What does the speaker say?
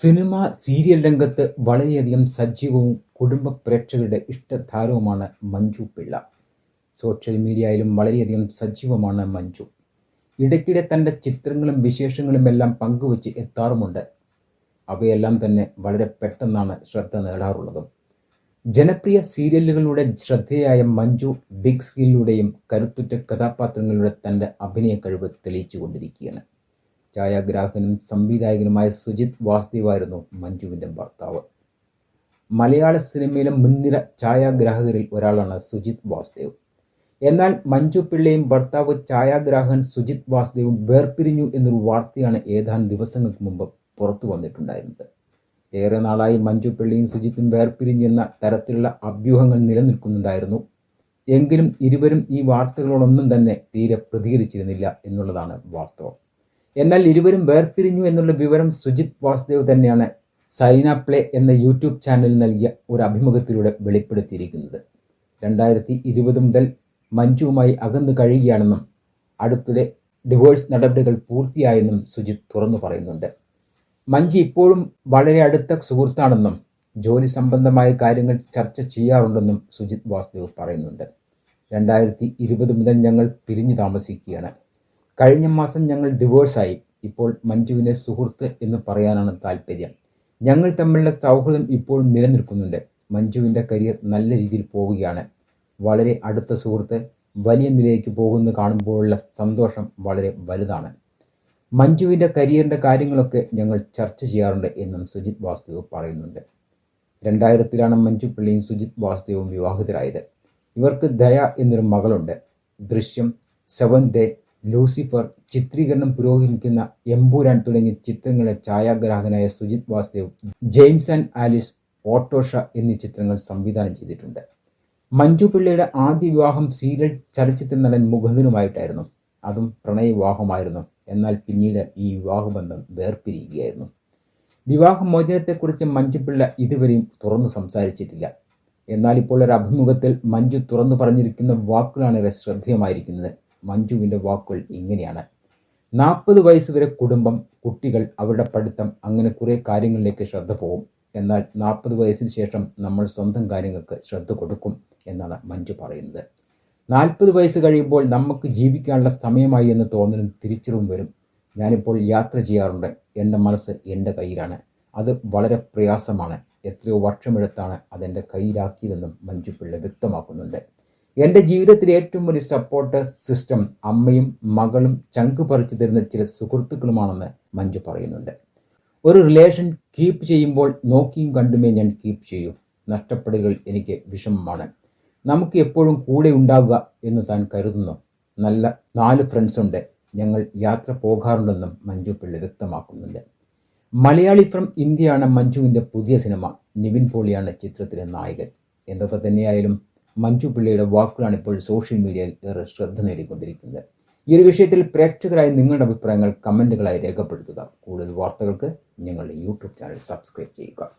Cinema serial രംഗത്ത് വളരെയധികം സജീവവും കുടുംബ പ്രേക്ഷകരുടെ ഇഷ്ടതാരവുമാണ് മഞ്ജു പിള്ള. സോഷ്യൽ മീഡിയയിലും വളരെയധികം സജീവമാണ് മഞ്ജു. ഇടയ്ക്കിടെ തന്റെ ചിത്രങ്ങളും വിശേഷങ്ങളും എല്ലാം പങ്കുവച്ച് എത്താറുമുണ്ട്. അവയെല്ലാം തന്നെ വളരെ പെട്ടെന്നാണ് ശ്രദ്ധ നേടാറുള്ളതും. ജനപ്രിയ സീരിയലുകളുടെ ശ്രദ്ധയായ മഞ്ജു ബിഗ് സ്ക്രീനിലൂടെയും കരുത്തുറ്റ കഥാപാത്രങ്ങളുടെ തന്റെ അഭിനയ കഴിവ് തെളിയിച്ചു തെളിയിച്ചുകൊണ്ടിരിക്കുകയാണ്. ഛായാഗ്രാഹകനും സംവിധായകനുമായ സുജിത് വാസുദേവായിരുന്നു മഞ്ജുവിന്റെ ഭർത്താവ്. മലയാള സിനിമയിലെ മുൻനിര ഛായാഗ്രാഹകരിൽ ഒരാളാണ് സുജിത് വാസുദേവ്. എന്നാൽ മഞ്ജു പിള്ളയും ഭർത്താവ് ഛായാഗ്രാഹകൻ സുജിത് വാസുദേവും വേർപിരിഞ്ഞു എന്നൊരു വാർത്തയാണ് ഏതാനും ദിവസങ്ങൾക്ക് മുമ്പ് പുറത്തു വന്നിട്ടുണ്ടായിരുന്നത്. ഏറെ നാളായി മഞ്ജു പിള്ളയും സുജിത്തും വേർപിരിഞ്ഞു എന്ന തരത്തിലുള്ള അഭ്യൂഹങ്ങൾ നിലനിൽക്കുന്നുണ്ടായിരുന്നു. എങ്കിലും ഇരുവരും ഈ വാർത്തകളോടൊന്നും തന്നെ തീരെ പ്രതികരിച്ചിരുന്നില്ല എന്നുള്ളതാണ് വാസ്തവം. എന്നാൽ ഇരുവരും വേർപിരിഞ്ഞു എന്നുള്ള വിവരം സുജിത് വാസുദേവ് തന്നെയാണ് സൈന പ്ലേ എന്ന യൂട്യൂബ് ചാനലിൽ നൽകിയ ഒരു അഭിമുഖത്തിലൂടെ വെളിപ്പെടുത്തിയിരിക്കുന്നത്. രണ്ടായിരത്തി ഇരുപത് മുതൽ മഞ്ജുവുമായി അകന്നു കഴിയുകയാണെന്നും അടുത്തിടെ ഡിവോഴ്സ് നടപടികൾ പൂർത്തിയായെന്നും സുജിത് തുറന്നു പറയുന്നുണ്ട്. മഞ്ജു ഇപ്പോഴും വളരെ അടുത്ത സുഹൃത്താണെന്നും ജോലി സംബന്ധമായ കാര്യങ്ങൾ ചർച്ച ചെയ്യാറുണ്ടെന്നും സുജിത് വാസുദേവ് പറയുന്നുണ്ട്. രണ്ടായിരത്തി ഇരുപത് മുതൽ ഞങ്ങൾ പിരിഞ്ഞു താമസിക്കുകയാണ്. കഴിഞ്ഞ മാസം ഞങ്ങൾ ഡിവോഴ്സായി. ഇപ്പോൾ മഞ്ജുവിനെ സുഹൃത്ത് എന്ന് പറയാനാണ് താല്പര്യം ഞങ്ങൾ തമ്മിലുള്ള സൗഹൃദം ഇപ്പോഴും നിലനിൽക്കുന്നുണ്ട്. മഞ്ജുവിന്റെ കരിയർ നല്ല രീതിയിൽ പോവുകയാണ്. വളരെ അടുത്ത സുഹൃത്ത് വലിയ നിലയിലേക്ക് പോകുന്നു കാണുമ്പോഴുള്ള സന്തോഷം വളരെ വലുതാണ്. മഞ്ജുവിന്റെ കരിയറിന്റെ കാര്യങ്ങളൊക്കെ ഞങ്ങൾ ചർച്ച ചെയ്യാറുണ്ട് എന്നും സുജിത് വാസുദേവ് പറയുന്നുണ്ട്. രണ്ടായിരത്തിലാണ് മഞ്ജു പിള്ളിയും സുജിത് വാസുദേവും വിവാഹിതരായത്. ഇവർക്ക് ദയ എന്നൊരു മകളുണ്ട്. ദൃശ്യം സെവൻ ഡേ ലൂസിഫർ ചിത്രീകരണം പുരോഗമിക്കുന്ന എമ്പൂരാൻ തുടങ്ങിയ ചിത്രങ്ങളെ ഛായാഗ്രാഹകനായ Sujith Vasudev James and Alice Autorsha എന്നീ ചിത്രങ്ങൾ സംവിധാനം ചെയ്തിട്ടുണ്ട്. മഞ്ജു പിള്ളയുടെ ആദ്യ വിവാഹം സീരിയൽ ചലച്ചിത്ര നടൻ മുഖന്ദനുമായിട്ടായിരുന്നു അതും പ്രണയവിവാഹമായിരുന്നു. എന്നാൽ പിന്നീട് ഈ വിവാഹബന്ധം വേർപിരിയുകയായിരുന്നു. വിവാഹമോചനത്തെക്കുറിച്ച് മഞ്ജു പിള്ള ഇതുവരെയും തുറന്നു സംസാരിച്ചിട്ടില്ല. എന്നാൽ ഇപ്പോൾ ഒരു അഭിമുഖത്തിൽ മഞ്ജു തുറന്നു പറഞ്ഞിരിക്കുന്ന വാക്കുകളാണ് ശ്രദ്ധേയമായിരിക്കുന്നത്. മഞ്ജുവിന്റെ വാക്കുകൾ ഇങ്ങനെയാണ്. നാൽപ്പത് വയസ്സ് വരെ കുടുംബം കുട്ടികൾ അവരുടെ പഠിത്തം അങ്ങനെ കുറേ കാര്യങ്ങളിലേക്ക് ശ്രദ്ധ പോകും. എന്നാൽ നാൽപ്പത് വയസ്സിന് ശേഷം നമ്മൾ സ്വന്തം കാര്യങ്ങൾക്ക് ശ്രദ്ധ കൊടുക്കും എന്നാണ് മഞ്ജു പറയുന്നത്. നാൽപ്പത് വയസ്സ് കഴിയുമ്പോൾ നമുക്ക് ജീവിക്കാനുള്ള സമയമായി എന്ന് തോന്നലും തിരിച്ചറിവും വരും. ഞാനിപ്പോൾ യാത്ര ചെയ്യാറുണ്ട്. എന്റെ മനസ്സ് എന്റെ കയ്യിലാണ്. അത് വളരെ പ്രയാസമാണ്. എത്രയോ വർഷമെടുത്താണ് അതെന്റെ കയ്യിലാക്കിയതെന്നും മഞ്ജു പിള്ള വ്യക്തമാക്കുന്നുണ്ട്. എന്റെ ജീവിതത്തിലെ ഏറ്റവും വലിയ സപ്പോർട്ട് സിസ്റ്റം അമ്മയും മകളും ചങ്ക് പറിച്ചു തരുന്ന ചില സുഹൃത്തുക്കളുമാണെന്ന് മഞ്ജു പറയുന്നുണ്ട്. ഒരു റിലേഷൻ കീപ്പ് ചെയ്യുമ്പോൾ നോക്കിയും കണ്ടുമേ ഞാൻ കീപ്പ് ചെയ്യൂ. നഷ്ടപ്പെടുകൾ എനിക്ക് വിഷമമാണ്. നമുക്ക് എപ്പോഴും കൂടെ ഉണ്ടാവുക എന്ന് താൻ കരുതുന്നു. നല്ല നാല് ഫ്രണ്ട്സ് ഉണ്ട്. ഞങ്ങൾ യാത്ര പോകാറുണ്ടെന്നും മഞ്ജു പിള്ളി വ്യക്തമാക്കുന്നുണ്ട്. മലയാളി ഫ്രം ഇന്ത്യയാണ് മഞ്ജുവിന്റെ പുതിയ സിനിമ നിവിൻ പോളിയാണ് ചിത്രത്തിലെ നായകൻ. എന്തൊക്കെ തന്നെയായാലും മഞ്ജു പിള്ളയുടെ വാക്കുകളാണ് ഇപ്പോൾ സോഷ്യൽ മീഡിയയിൽ ഏറെ ശ്രദ്ധ നേടിക്കൊണ്ടിരിക്കുന്നത്. ഈ ഒരു വിഷയത്തിൽ പ്രേക്ഷകരായി നിങ്ങളുടെ അഭിപ്രായങ്ങൾ കമന്റുകളായി രേഖപ്പെടുത്തുക. കൂടുതൽ വാർത്തകൾക്ക് ഞങ്ങളുടെ യൂട്യൂബ് ചാനൽ സബ്സ്ക്രൈബ് ചെയ്യുക.